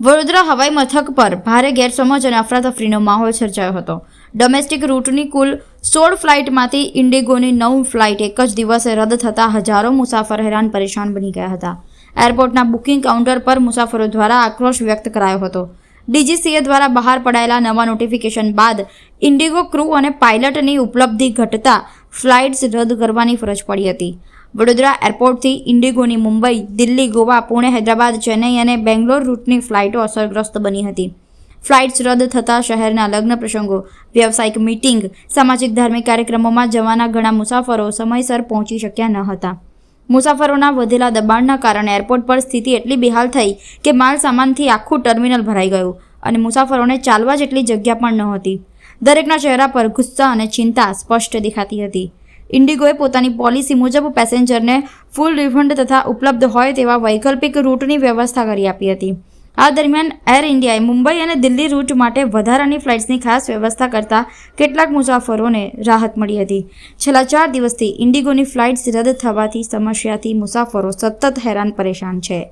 વડોદરા હવાઈ મથક પર ભારે ગેરસમજ અને અફરાતફરીનો માહોલ સર્જાયો હતો. ડોમેસ્ટિક રૂટની કુલ સોળ ફ્લાઇટમાંથી ઇન્ડિગોની નવ ફ્લાઇટ એક જ દિવસે રદ થતાં હજારો મુસાફર હેરાન પરેશાન બની ગયા હતા. એરપોર્ટના બુકિંગ કાઉન્ટર પર મુસાફરો દ્વારા આક્રોશ વ્યક્ત કરાયો હતો. ડીજીસીએ દ્વારા બહાર પડાયેલા નવા નોટિફિકેશન બાદ ઇન્ડિગો ક્રૂ અને પાયલટની ઉપલબ્ધિ ઘટતા ફ્લાઇટ્સ રદ કરવાની ફરજ પડી હતી. વડોદરા એરપોર્ટથી ઇન્ડિગોની મુંબઈ, દિલ્હી, ગોવા, પુણે, હૈદરાબાદ, ચેન્નઈ અને બેંગ્લોર રૂટની ફ્લાઇટો અસરગ્રસ્ત બની હતી. ફ્લાઇટ્સ રદ થતાં શહેરના લગ્ન પ્રસંગો, વ્યવસાયિક મીટિંગ, સામાજિક ધાર્મિક કાર્યક્રમોમાં જવાના ઘણા મુસાફરો સમયસર પહોંચી શક્યા ન હતા. મુસાફરોના વધેલા દબાણના કારણે એરપોર્ટ પર સ્થિતિ એટલી બેહાલ થઈ કે માલ સામાનથી આખું ટર્મિનલ ભરાઈ ગયું. અને મુસાફરોને ચાલવા જેટલી જગ્યા પણ નહોતી દરેકના ચહેરા પર ગુસ્સા અને ચિંતા સ્પષ્ટ દેખાતી હતી. ઇન્ડિગોએ પોતાની પોલિસી મુજબ પેસેન્જરને ફૂલ રિફંડ તથા ઉપલબ્ધ હોય તેવા વૈકલ્પિક રૂટની વ્યવસ્થા કરી આપી હતી. આ દરમિયાન એર ઇન્ડિયાએ મુંબઈ અને દિલ્હી રૂટ માટે વધારાની ફ્લાઇટ્સની ખાસ વ્યવસ્થા કરતા કેટલાક મુસાફરોને રાહત મળી હતી. છેલ્લા ચાર દિવસથી ઇન્ડિગોની ફ્લાઇટ્સ રદ થવાથી સમસ્યાથી મુસાફરો સતત હેરાન પરેશાન છે.